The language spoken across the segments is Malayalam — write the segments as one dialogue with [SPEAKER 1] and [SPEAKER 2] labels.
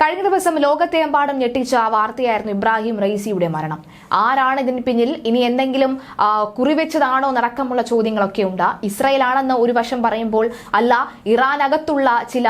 [SPEAKER 1] കഴിഞ്ഞ ദിവസം ലോകത്തെമ്പാടും ഞെട്ടിച്ച വാർത്തയായിരുന്നു ഇബ്രാഹിം റൈസിയുടെ മരണം. ആരാണ് ഇതിന് പിന്നിൽ? ഇനി എന്തെങ്കിലും കുറിവെച്ചതാണോ നടക്കമുള്ള ചോദ്യങ്ങളൊക്കെ ഉണ്ട്. ഇസ്രായേൽ ആണെന്ന് ഒരു വശം പറയുമ്പോൾ അല്ല ഇറാനകത്തുള്ള ചില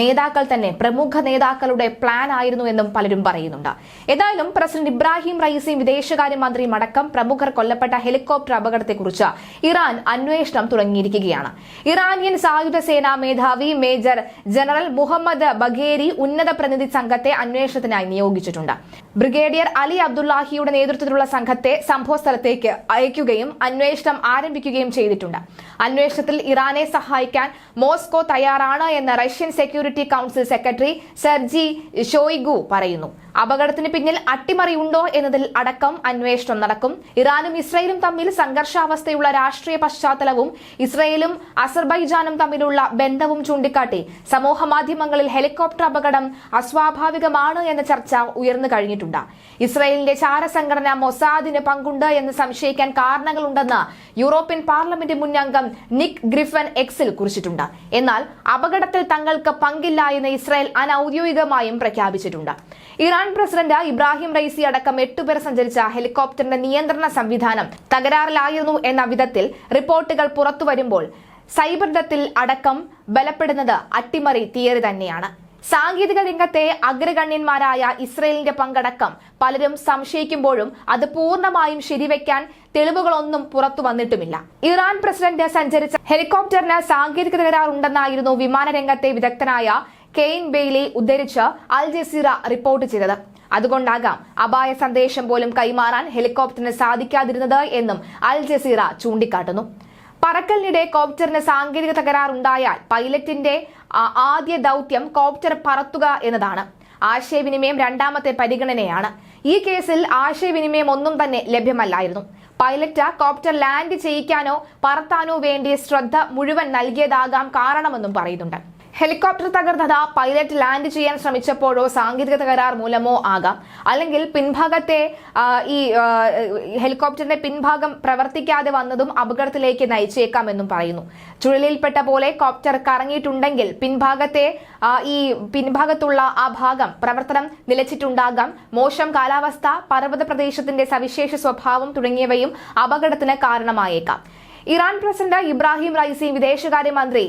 [SPEAKER 1] നേതാക്കൾ തന്നെ പ്രമുഖ നേതാക്കളുടെ പ്ലാൻ ആയിരുന്നു എന്നും പലരും പറയുന്നുണ്ട്. ഏതായാലും പ്രസിഡന്റ് ഇബ്രാഹിം റൈസിയും വിദേശകാര്യമന്ത്രിയും അടക്കം പ്രമുഖർ കൊല്ലപ്പെട്ട ഹെലികോപ്റ്റർ അപകടത്തെക്കുറിച്ച് ഇറാൻ അന്വേഷണം തുടങ്ങിയിരിക്കുകയാണ്. ഇറാനിയൻ സായുധ സേനാ മേധാവി മേജർ ജനറൽ മുഹമ്മദ് ബഗേരി ഉന്നത പ്രതിനിധി സംഘത്തെ അന്വേഷണത്തിനായി നിയോഗിച്ചിട്ടുണ്ട്. ബ്രിഗേഡിയർ അലി അബ്ദുല്ലാഹിയുടെ നേതൃത്വത്തിലുള്ള സംഘത്തെ സംഭവ സ്ഥലത്തേക്ക് അയക്കുകയും അന്വേഷണം ആരംഭിക്കുകയും ചെയ്തിട്ടുണ്ട്. അന്വേഷണത്തിൽ ഇറാനെ സഹായിക്കാൻ മോസ്കോ തയ്യാറാണ് എന്ന് Russian security council secretary Sergei Shoigu പറയുന്നു. അപകടത്തിന് പിന്നിൽ അട്ടിമറിയുണ്ടോ എന്നതിൽ അടക്കം അന്വേഷണം നടക്കും. ഇറാനും ഇസ്രയേലും തമ്മിൽ സംഘർഷാവസ്ഥയുള്ള രാഷ്ട്രീയ പശ്ചാത്തലവും ഇസ്രയേലും അസർബൈജാനും തമ്മിലുള്ള ബന്ധവും ചൂണ്ടിക്കാട്ടി സമൂഹ മാധ്യമങ്ങളിൽ ഹെലികോപ്റ്റർ അപകടം അസ്വാഭാവികമാണ് എന്ന ചർച്ച ഉയർന്നു കഴിഞ്ഞിട്ടുണ്ട് ഇസ്രയേലിന്റെ ചാരസംഘടന മൊസാദിന് പങ്കുണ്ട് എന്ന് സംശയിക്കാൻ കാരണങ്ങളുണ്ടെന്ന് യൂറോപ്യൻ പാർലമെന്റ് മുൻ അംഗം നിക് ഗ്രിഫൻ എക്സിൽ കുറിച്ചിട്ടുണ്ട്. എന്നാൽ അപകടത്തിൽ തങ്ങൾക്ക് പങ്കില്ല എന്ന് ഇസ്രായേൽ അനൌദ്യോഗികമായും പ്രഖ്യാപിച്ചിട്ടുണ്ട്. ഇറാൻ പ്രസിഡന്റ് ഇബ്രാഹിം റൈസി അടക്കം എട്ടുപേർ സഞ്ചരിച്ച ഹെലികോപ്റ്ററിന്റെ നിയന്ത്രണ സംവിധാനം തകരാറിലായിരുന്നു എന്ന വിധത്തിൽ റിപ്പോർട്ടുകൾ പുറത്തുവരുമ്പോൾ സൈബർ ദത്തിൽ അടക്കം ബലപ്പെടുന്നത് അട്ടിമറി തിയറി തന്നെയാണ്. സാങ്കേതിക രംഗത്തെ അഗ്രഗണ്യന്മാരായ ഇസ്രയേലിന്റെ പങ്കടക്കം പലരും സംശയിക്കുമ്പോഴും അത് പൂർണമായും ശരിവെക്കാൻ തെളിവുകളൊന്നും പുറത്തു വന്നിട്ടുമില്ല. ഇറാൻ പ്രസിഡന്റ് സഞ്ചരിച്ച ഹെലികോപ്റ്ററിന് സാങ്കേതിക തകരാറുണ്ടെന്നായിരുന്നു വിമാനരംഗത്തെ വിദഗ്ധനായ കെയ്ൻ ബെയ്ലി ഉദ്ധരിച്ച് അൽ ജസീറ റിപ്പോർട്ട് ചെയ്തത്. അതുകൊണ്ടാകാം അപായ സന്ദേശം പോലും കൈമാറാൻ ഹെലികോപ്റ്ററിന് സാധിക്കാതിരുന്നത് എന്നും അൽ ജസീറ ചൂണ്ടിക്കാട്ടുന്നു. പറക്കലിനിടെ കോപ്റ്ററിന് സാങ്കേതിക തകരാറുണ്ടായാൽ പൈലറ്റിന്റെ ആദ്യ ദൗത്യം കോപ്റ്റർ പറത്തുക എന്നതാണ്. ആശയവിനിമയം രണ്ടാമത്തെ പരിഗണനയാണ്. ഈ കേസിൽ ആശയവിനിമയം ഒന്നും തന്നെ ലഭ്യമല്ലായിരുന്നു. പൈലറ്റ് കോപ്റ്റർ ലാൻഡ് ചെയ്യിക്കാനോ പറത്താനോ വേണ്ടി ശ്രദ്ധ മുഴുവൻ നൽകിയതാകാം കാരണമെന്നും പറയുന്നുണ്ട്. ഹെലികോപ്റ്റർ തകർന്നത് പൈലറ്റ് ലാൻഡ് ചെയ്യാൻ ശ്രമിച്ചപ്പോഴോ സാങ്കേതിക തകരാർ മൂലമോ ആകാം. അല്ലെങ്കിൽ പിൻഭാഗത്തെ ഈ ഹെലികോപ്റ്ററിന്റെ പിൻഭാഗം പ്രവർത്തിക്കാതെ വന്നതും അപകടത്തിലേക്ക് നയിച്ചേക്കാമെന്നും പറയുന്നു. ചുഴലിയിൽപ്പെട്ട പോലെ കോപ്റ്റർ കറങ്ങിയിട്ടുണ്ടെങ്കിൽ പിൻഭാഗത്തെ ഈ പിൻഭാഗത്തുള്ള ആ ഭാഗം പ്രവർത്തനം നിലച്ചിട്ടുണ്ടാകാം. മോശം കാലാവസ്ഥ പർവത പ്രദേശത്തിന്റെ സവിശേഷ സ്വഭാവം തുടങ്ങിയവയും അപകടത്തിന് കാരണമായേക്കാം. ഇറാൻ പ്രസിഡന്റ് ഇബ്രാഹിം റൈസിയും വിദേശകാര്യമന്ത്രി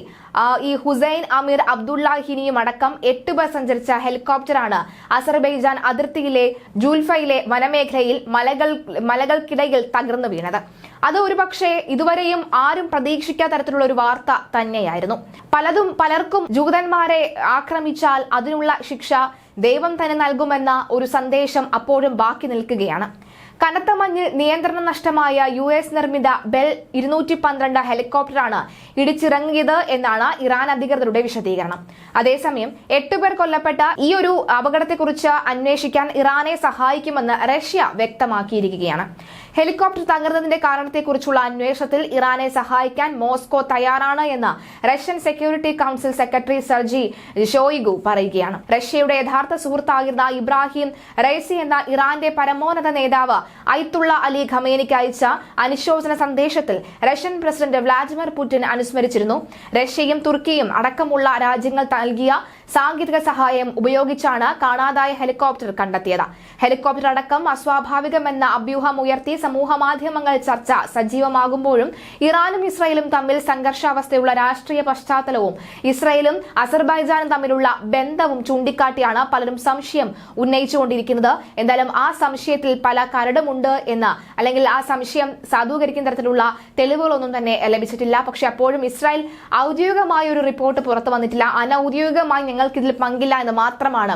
[SPEAKER 1] ഈ ഹുസൈൻ അമീർ അബ്ദുല്ലാഹിനിയും അടക്കം എട്ട് പേർ സഞ്ചരിച്ച ഹെലികോപ്റ്ററാണ് അസർബൈജാൻ അതിർത്തിയിലെ ജൂൽഫയിലെ വനമേഖലയിൽ മലകൾ മലകൾക്കിടയിൽ തകർന്നു വീണത്. അത് ഒരുപക്ഷെ ഇതുവരെയും ആരും പ്രതീക്ഷിക്കാത്ത തരത്തിലുള്ള ഒരു വാർത്ത തന്നെയായിരുന്നു. പലതും പലർക്കും ജൂതന്മാരെ ആക്രമിച്ചാൽ അതിനുള്ള ശിക്ഷ ദൈവം തന്നെ നൽകുമെന്ന ഒരു സന്ദേശം അപ്പോഴും ബാക്കി നിൽക്കുകയാണ്. കനത്ത മഞ്ഞിൽ നിയന്ത്രണ നഷ്ടമായ യു എസ് നിർമ്മിത ബെൽ ഇരുന്നൂറ്റി പന്ത്രണ്ട് ഹെലികോപ്റ്ററാണ് ഇടിച്ചിറങ്ങിയത് എന്നാണ് ഇറാൻ അധികൃതരുടെ വിശദീകരണം. അതേസമയം എട്ടുപേർ കൊല്ലപ്പെട്ട ഈ ഒരു അപകടത്തെക്കുറിച്ച് അന്വേഷിക്കാൻ ഇറാനെ സഹായിക്കുമെന്ന് റഷ്യ വ്യക്തമാക്കിയിരിക്കുകയാണ്. ഹെലികോപ്റ്റർ തകർന്നതിന്റെ കാരണത്തെക്കുറിച്ചുള്ള അന്വേഷണത്തിൽ ഇറാനെ സഹായിക്കാൻ മോസ്കോ തയ്യാറാണ് എന്ന് Russian security council secretary Sergei Shoigu പറയുകയാണ്. റഷ്യയുടെ യഥാർത്ഥ സുഹൃത്തായിരുന്ന ഇബ്രാഹിം റൈസി എന്ന ഇറാന്റെ പരമോന്നത നേതാവ് ഐത്തുള്ള അലി ഖമേനിക്ക് അയച്ച അനുശോചന സന്ദേശത്തിൽ റഷ്യൻ പ്രസിഡന്റ് വ്ളാഡിമിർ പുടിൻ അനുസ്മരിച്ചിരുന്നു. റഷ്യയും തുർക്കിയും അടക്കമുള്ള രാജ്യങ്ങൾ നൽകിയ സാങ്കേതിക സഹായം ഉപയോഗിച്ചാണ് കാണാതായ ഹെലികോപ്റ്റർ കണ്ടെത്തിയത്. ഹെലികോപ്റ്റർ അടക്കം അസ്വാഭാവികമെന്ന അഭ്യൂഹം ഉയർത്തി സമൂഹ മാധ്യമങ്ങൾ ചർച്ച സജീവമാകുമ്പോഴും ഇറാനും ഇസ്രയേലും തമ്മിൽ സംഘർഷാവസ്ഥയുള്ള രാഷ്ട്രീയ പശ്ചാത്തലവും ഇസ്രയേലും അസർബൈജാനും തമ്മിലുള്ള ബന്ധവും ചൂണ്ടിക്കാട്ടിയാണ് പലരും സംശയം ഉന്നയിച്ചുകൊണ്ടിരിക്കുന്നത്. എന്തായാലും ആ സംശയത്തിൽ പല കരടുമുണ്ട് എന്ന് അല്ലെങ്കിൽ ആ സംശയം സാധൂകരിക്കുന്ന തരത്തിലുള്ള തെളിവുകളൊന്നും തന്നെ ലഭിച്ചിട്ടില്ല. പക്ഷെ അപ്പോഴും ഇസ്രായേൽ ഔദ്യോഗികമായ ഒരു റിപ്പോർട്ട് പുറത്തു വന്നിട്ടില്ല. അനൌദ്യോഗികമായി ഞങ്ങൾക്ക് ഇതിൽ പങ്കില്ല എന്ന് മാത്രമാണ്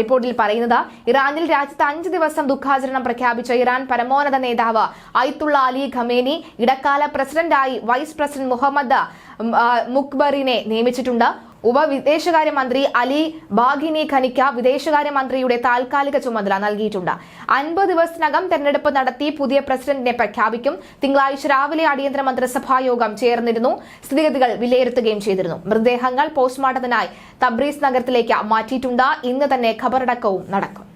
[SPEAKER 1] റിപ്പോർട്ടിൽ പറയുന്നത്. ഇറാനിൽ രാജ്യത്ത് അഞ്ച് ദിവസം ദുഃഖാചരണം പ്രഖ്യാപിച്ച ഇറാൻ പരമോന്നത നേതാവ് ഐത്തുള്ള അലി ഖമേനി ഇടക്കാല പ്രസിഡന്റായി വൈസ് പ്രസിഡന്റ് മുഹമ്മദ് മുക്ബറിനെ നിയമിച്ചിട്ടുണ്ട്. ഉപവിദേശകാര്യമന്ത്രി അലി ബാഗിനി ഖനിക്ക വിദേശകാര്യമന്ത്രിയുടെ താൽക്കാലിക ചുമതല നൽകിയിട്ടുണ്ട്. അൻപത് ദിവസത്തിനകം തെരഞ്ഞെടുപ്പ് നടത്തി പുതിയ പ്രസിഡന്റിനെ പ്രഖ്യാപിക്കും. തിങ്കളാഴ്ച രാവിലെ അടിയന്തര മന്ത്രിസഭാ യോഗം ചേർന്നിരുന്നു. സ്ഥിതിഗതികൾ വിലയിരുത്തുകയും ചെയ്തിരുന്നു. മൃതദേഹങ്ങൾ പോസ്റ്റ്മോർട്ടത്തിനായി തബ്രീസ് നഗരത്തിലേക്ക് മാറ്റിയിട്ടുണ്ട്. ഇന്ന് തന്നെ ഖബറടക്കവും നടക്കും.